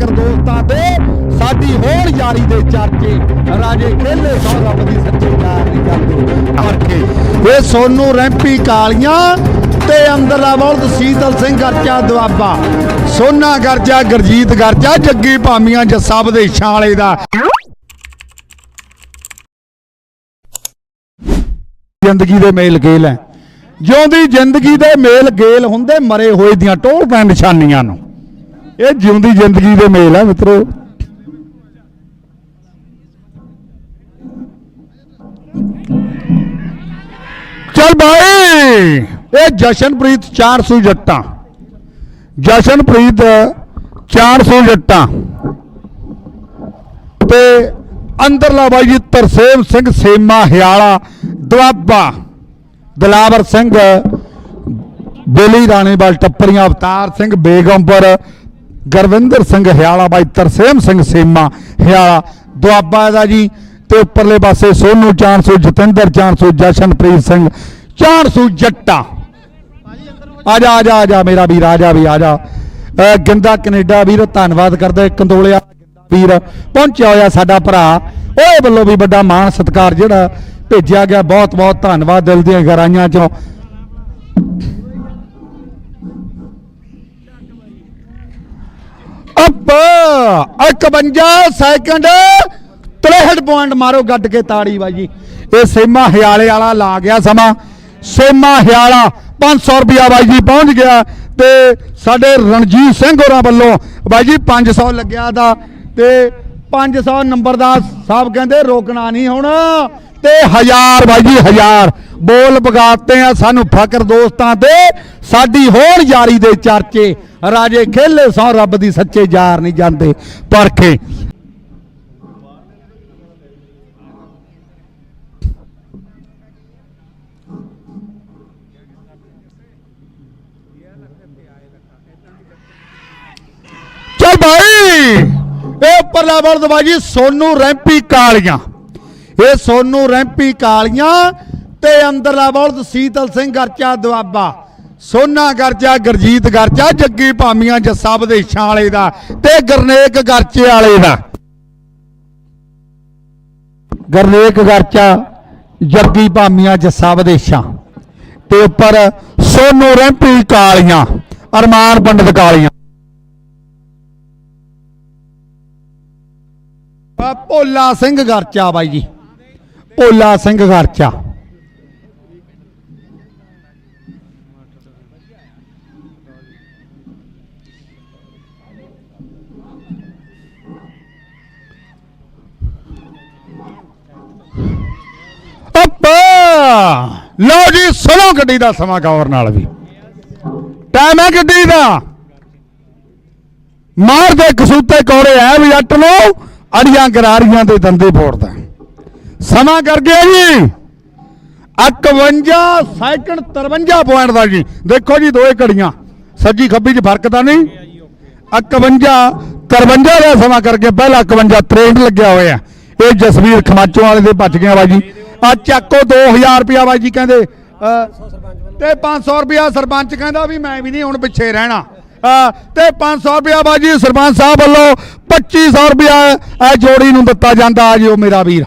ਫਕਰ ਦੋਸਤਾਂ ਦੇ ਸਾਡੀ ਹੋਣ ਯਾਰੀ ਦੇ ਚਰਚੇ, ਰਾਜੇ ਖੇਲੇ ਸੋ ਰੱਬ ਦੀ ਸੱਚੇ ਯਾਰ ਨਹੀਂ ਜਾਂਦੇ ਕਰਕੇ। ਇਹ ਸੋਨੂ ਰੈਂਪੀ ਕਾਲੀਆਂ ਤੇ ਅੰਦਰਲਾ ਬਲਦ ਸੀਤਲ ਸਿੰਘ ਗਰਜਾ ਦੁਆਬਾ। ਸੋਨਾ ਗਰਜਾ, ਗਰਜੀਤ ਗਰਜਾ, ਜੱਗੀ ਭਾਮੀਆਂ ਜੱਸਾ ਵਿਦੇਸ਼ਾਂ ਵਾਲੇ ਦਾ। ਜ਼ਿੰਦਗੀ ਦੇ ਮੇਲ ਗੇਲ ਹੈ ਜਿਉਂਦੀ ਜ਼ਿੰਦਗੀ ਦੇ ਮੇਲ ਗੇਲ ਹੁੰਦੇ ਮਰੇ ਹੋਏ ਦੀਆਂ ਟੋਲ ਪੈਣ ਨਿਸ਼ਾਨੀਆਂ ਨੂੰ। ਇਹ ਜਿਉਂਦੀ ਜ਼ਿੰਦਗੀ ਦੇ ਮੇਲ ਹੈ ਮਿੱਤਰੋ। ਚੱਲ ਭਾਈ ਇਹ ਜਸ਼ਨਪ੍ਰੀਤ 400 ਜੱਟਾਂ। ਜਸ਼ਨਪ੍ਰੀਤ 400 ਜੱਟਾਂ। ਤੇ ਅੰਦਰਲਾ ਬਾਈ ਜੀ ਤਰਸੇਮ ਸਿੰਘ ਸੇਮਾ ਹਿਆਲਾ ਦੁਆਬਾ, ਦਲਾਵਰ ਸਿੰਘ, ਬੇਲੀ ਰਾਣੇਵਾਲ ਟੱਪਰੀਆਂ, ਅਵਤਾਰ ਸਿੰਘ ਬੇਗਮਪੁਰ ਗੁਰਵਿੰਦਰ ਸਿੰਘ ਹਿਆਲਾ ਬਾਈ ਤਰਸੇਮ ਸਿੰਘ ਸੇਮਾ ਹਿਆਲਾ ਦੁਆਬਾ ਦਾ ਜੀ, ਤੇ ਉੱਪਰਲੇ ਪਾਸੇ ਸੋਨੂ ਚਾਂਸੂ ਜਤਿੰਦਰ ਚਾਂਸੂ ਜਸ਼ਨਪ੍ਰੀਤ ਸਿੰਘ 400 ਜੱਟਾ। ਆ ਜਾ ਆ ਜਾ ਆ ਜਾ, ਮੇਰਾ ਵੀਰ, ਆ ਜਾ ਵੀ, ਆ ਜਾ। ਅਹ ਗਿੰਦਾ ਕੈਨੇਡਾ ਵੀਰ, ਧੰਨਵਾਦ ਕਰਦੇ ਕੰਦੋਲਿਆ ਵੀਰ, ਪਹੁੰਚਿਆ ਹੋਇਆ ਸਾਡਾ ਭਰਾ। ਉਹਦੇ ਵੱਲੋਂ ਵੀ ਵੱਡਾ ਮਾਣ ਸਤਿਕਾਰ ਜਿਹੜਾ ਭੇਜਿਆ ਗਿਆ ਬਹੁਤ ਬਹੁਤ ਧੰਨਵਾਦ ਦਿਲ ਦੀਆਂ ਗਹਿਰਾਈਆਂ ਚੋਂ। 51 ਸੈਕਿੰਡ 63 ਪੁਆਇੰਟ ਮਾਰੋ ਗੱਡ ਕੇ ਤਾੜੀ ਬਾਜੀ। ਇਹ ਸੇਮਾ ਹਿਆਲੇ ਵਾਲਾ ਲਾ ਗਿਆ ਸਮਾਂ। ਸੇਮਾ ਹਿਆਲਾ 500 ਰੁਪਿਆ ਬਾਈ ਜੀ ਪਹੁੰਚ ਗਿਆ ਤੇ ਸਾਡੇ ਰਣਜੀਤ ਸਿੰਘ ਹੋਰਾਂ ਵੱਲੋਂ ਬਾਈ ਜੀ 500 ਲੱਗਿਆ ਦਾ ਤੇ 500 ਨੰਬਰ ਦਾ ਸਾਹਿਬ ਕਹਿੰਦੇ ਰੋਕਣਾ ਨਹੀਂ ਹੁਣ। ਤੇ ਹਜ਼ਾਰ ਬਾਈ ਜੀ, ਹਜ਼ਾਰ। ਬੋਲ ਬਗਾਤੇ ਆ, ਸਾਨੂੰ ਫਕਰ ਦੋਸਤਾਂ ਤੇ ਸਾਡੀ ਹੋਰ ਯਾਰੀ ਦੇ ਚਰਚੇ। ਰਾਜੇ ਖੇਲੇ ਸੌ ਰੱਬ ਦੀ ਸੱਚੇ ਯਾਰ ਨਹੀਂ ਜਾਂਦੇ ਪਰਖੇ। ਚਲ ਭਾਈ ਇਹ ਉੱਪਰਲਾ ਬਲਦ ਬਾਜੀ ਸੋਨੂ ਰੈਂਪੀ ਕਾਲੀਆਂ। ਇਹ ਸੋਨੂ ਰੈਂਪੀ ਕਾਲੀਆਂ ਤੇ ਅੰਦਰਲਾ ਬਲਦ ਸੀਤਲ ਸਿੰਘ ਗਰਚਾ ਦੁਆਬਾ। ਸੋਨਾ ਗਰਚਾ ਗਰਜੀਤ ਗਰਚਾ ਜੱਗੀ ਭਾਮੀਆਂ ਜੱਸਾ ਵਿਦੇਸ਼ਾਂ ਵਾਲੇ ਦਾ ਤੇ ਗਰਨੇਕ ਗਰਚੇ ਵਾਲੇ ਦਾ। ਗਰਨੇਕ ਗਰਚਾ, ਜੱਗੀ ਭਾਮੀਆਂ ਜੱਸਾ ਵਿਦੇਸ਼ਾਂ ਤੇ ਉੱਪਰ ਸੋਨੂ ਰੈਂਪੀ ਕਾਲੀਆਂ, ਅਰਮਾਨ ਪੰਡਤ ਕਾਲੀਆਂ। ਭੋਲਾ ਸਿੰਘ ਗਰਚਾ ਬਾਈ ਜੀ। ਭੋਲਾ ਸਿੰਘ ਗਰਚਾ ਅੱਪਾ! ਲਓ ਜੀ ਸੁਣੋ ਗੱਡੀ ਦਾ ਸਮਾਂ ਗੌਰ ਨਾਲ ਵੀ। ਟਾਈਮ ਹੈ ਗੱਡੀ ਦਾ। ਮਾਰ ਦੇ ਕਸੂਤੇ ਕੋਰੇ ਐ ਵੀ ਅੱਟ ਨੂੰ ਅੜੀਆਂ ਗਰਾਰੀਆਂ ਦੇ ਦੰਦੇ ਫੋੜਦਾ ਸਮਾਂ ਕਰ ਗਿਆ ਜੀ। 51 ਸੈਕਿੰਡ 53 ਪੁਆਇੰਟ ਦਾ ਜੀ। ਦੇਖੋ ਜੀ ਦੋਏ ਘੜੀਆਂ। ਸੱਜੀ ਖੱਬੀ 'ਚ ਫ਼ਰਕ ਤਾਂ ਨਹੀਂ। 51 53 ਦਾ ਸਮਾਂ ਕਰਕੇ ਪਹਿਲਾ 51 63 ਲੱਗਿਆ ਹੋਇਆ। ਇਹ ਜਸਵੀਰ ਖਮਾਚੋਂ ਵਾਲੇ ਦੇ ਭੱਜ ਗਿਆ ਬਾਈ ਜੀ। ਆ ਚੱਕੋ 2000 ਰੁਪਿਆ ਬਾਈ ਜੀ ਕਹਿੰਦੇ। ਅਹ, ਤੇ 500 ਰੁਪਿਆ ਸਰਪੰਚ ਕਹਿੰਦਾ ਵੀ ਮੈਂ ਵੀ ਨਹੀਂ ਹੁਣ ਪਿੱਛੇ ਰਹਿਣਾ। ਤੇ 500 ਰੁਪਿਆ ਬਾਈ ਜੀ ਸਰਪੰਚ ਸਾਹਿਬ ਵੱਲੋਂ 2500 ਰੁਪਿਆ ਇਹ ਜੋੜੀ ਨੂੰ ਦਿੱਤਾ ਜਾਂਦਾ। ਜੀ ਉਹ ਮੇਰਾ ਵੀਰ।